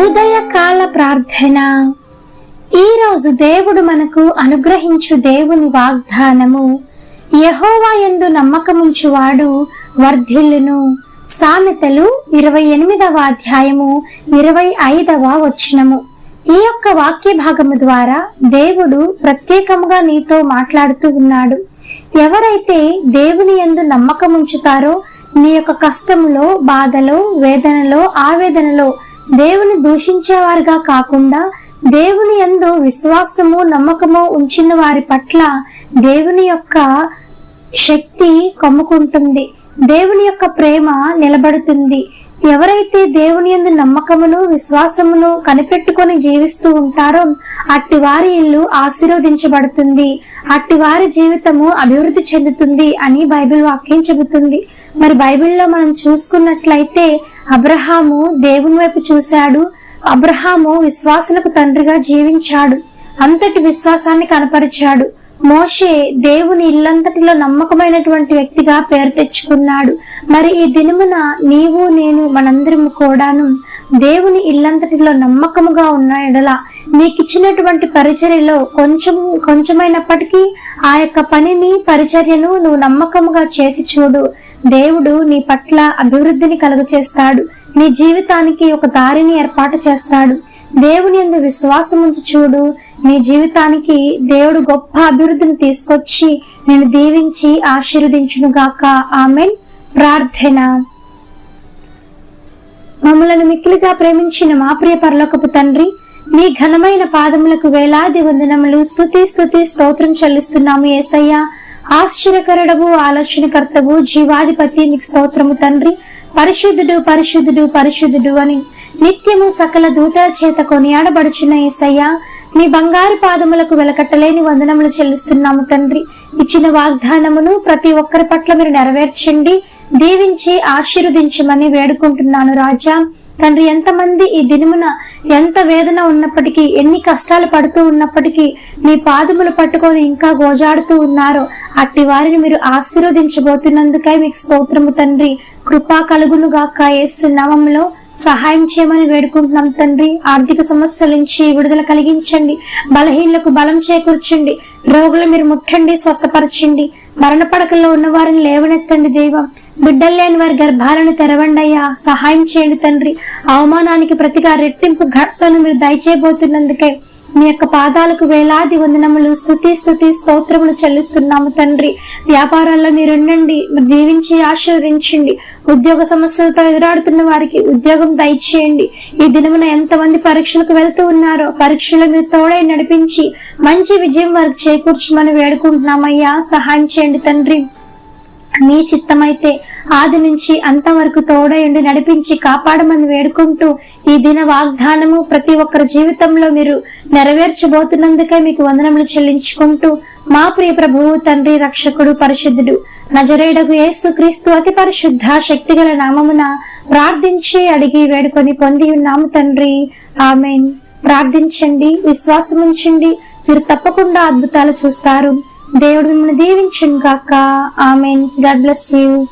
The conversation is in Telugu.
ఉదయకాల ప్రార్థన. ఈరోజు దేవుడు మనకు అనుగ్రహించు దేవుని వాగ్దానము. యహోవా ఎందు నమ్మకముంచువాడు వర్ధిల్లును. సామెతలు ఇరవై ఎనిమిదవ అధ్యాయము ఇరవై ఐదవ వచనము. ఈ యొక్క వాక్య భాగము ద్వారా దేవుడు ప్రత్యేకముగా నీతో మాట్లాడుతూ ఉన్నాడు. ఎవరైతే దేవుని ఎందు నమ్మకముంచుతారో నీ యొక్క కష్టములో బాధలో వేదనలో ఆవేదనలో దేవుని దూషించేవారుగా కాకుండా దేవుని యందు విశ్వాసము నమ్మకము ఉంచిన వారి పట్ల దేవుని యొక్క శక్తి కమ్ముకుంటుంది. దేవుని యొక్క ప్రేమ నిలబడుతుంది. ఎవరైతే దేవుని యందు నమ్మకమును విశ్వాసమును కనిపెట్టుకొని జీవిస్తూ ఉంటారో అట్టి వారి ఇల్లు ఆశీర్వదించబడుతుంది. అట్టి వారి జీవితము అభివృద్ధి చెందుతుంది అని బైబిల్ వాక్యం చెబుతుంది. మరి బైబిల్లో మనం చూసుకున్నట్లయితే అబ్రహాము దేవుని వైపు చూశాడు. అబ్రహాము విశ్వాసులకు తండ్రిగా జీవించాడు. అంతటి విశ్వాసాన్ని కనపరిచాడు. మోషే దేవుని ఇల్లంతటిలో నమ్మకమైనటువంటి వ్యక్తిగా పేరు తెచ్చుకున్నాడు. మరి ఈ దినమున నీవు నేను మనందరము కూడాను దేవుని ఇల్లంతటిలో నమ్మకముగా ఉన్న ఎడల నీకిచ్చినటువంటి పరిచర్యలో కొంచెం కొంచెమైనప్పటికీ ఆ యొక్క పనిని పరిచర్యను నువ్వు నమ్మకముగా చేసి చూడు. దేవుడు నీ పట్ల అభివృద్ధిని కలుగచేస్తాడు. నీ జీవితానికి ఒక దారిని ఏర్పాటు చేస్తాడు. దేవుని ఎందు విశ్వాసం ఉంచి చూడు. నీ జీవితానికి దేవుడు గొప్ప అభివృద్ధిని తీసుకొచ్చి నేను దీవించి ఆశీర్వదించును గాక. ఆమెన్. ప్రార్థన. మమ్మలను మిక్కిలిగా ప్రేమించిన మా ప్రియ పరలోకపు తండ్రి మీ ఘనమైన పాదములకు వేలాది వందనములు స్థుతి స్థుతి స్తోత్రం చెల్లిస్తున్నాము ఏసయ్యా. ఆశ్చర్యకరుడవు ఆలోచనకర్తవు జీవాధిపతి నీకు స్తోత్రము తండ్రి. పరిశుద్ధుడు పరిశుద్ధుడు పరిశుద్ధుడు అని నిత్యము సకల దూతల చేత కొనియాడబడుచున్న ఏసయ్య నీ బంగారు పాదములకు వెలకట్టలేని వందనములు చెల్లిస్తున్నాము తండ్రి. ఇచ్చిన వాగ్దానమును ప్రతి ఒక్కరి పట్ల మీరు నెరవేర్చండి. దీవించి ఆశీర్వదించమని వేడుకుంటున్నాను రాజా. తండ్రి ఎంతమంది ఈ దినమున ఎంత వేదన ఉన్నప్పటికీ ఎన్ని కష్టాలు పడుతూ ఉన్నప్పటికీ మీ పాదములు పట్టుకొని ఇంకా గోజాడుతూ ఉన్నారో అట్టి వారిని మీరు ఆశీర్వదించబోతున్నందుకై మీకు స్తోత్రము తండ్రి. కృపా కలుగును గాక యేసు సహాయం చేయమని వేడుకుంటున్నాం తండ్రి. ఆర్థిక సమస్యల నుంచి విడుదల కలిగించండి. బలహీనలకు బలం చేకూర్చండి. రోగులు మీరు ముట్టండి స్వస్థపరచండి. మరణ పడకల్లో ఉన్న వారిని లేవనెత్తండి దేవం. బిడ్డలు లేని వారి గర్భాలను తెరవండి అయ్యా సహాయం చేయండి తండ్రి. అవమానానికి ప్రతిగా రెట్టింపు ఘట్టను మీరు దయచేయబోతున్నందుకే మీ యొక్క పాదాలకు వేలాది వందనములు స్థుతి స్థుతి స్తోత్రములు చెల్లిస్తున్నాము తండ్రి. వ్యాపారాల్లో మీరు ఉండండి మీరు దీవించి ఆశీర్వదించండి. ఉద్యోగ సమస్యలతో ఎదురాడుతున్న వారికి ఉద్యోగం దయచేయండి. ఈ దినమున ఎంతమంది పరీక్షలకు వెళ్తూ ఉన్నారో పరీక్షలు మీరు తోడై నడిపించి మంచి విజయం వారికి చేకూర్చమని వేడుకుంటున్నామయ్యా. సహాయం చేయండి తండ్రి. మీ చిత్తమైతే ఆది నుంచి అంతవరకు తోడయండి నడిపించి కాపాడమని వేడుకుంటూ ఈ దిన వాగ్దానము ప్రతి ఒక్కరి జీవితంలో మీరు నెరవేర్చబోతున్నందుకే మీకు వందనములు చెల్లించుకుంటూ మా ప్రియ ప్రభువు తండ్రి రక్షకుడు పరిశుద్ధుడు నజరేడగు యేసు క్రీస్తు అతి పరిశుద్ధ శక్తిగల నామమున ప్రార్థించి అడిగి వేడుకొని పొంది ఉన్నాము తండ్రి. ఆమెన్. ప్రార్థించండి విశ్వాసం ఉంచండి మీరు తప్పకుండా అద్భుతాలు చూస్తారు. దేవుడు మిమ్మల్ని దీవించను కాక ఆమెన్. God bless you.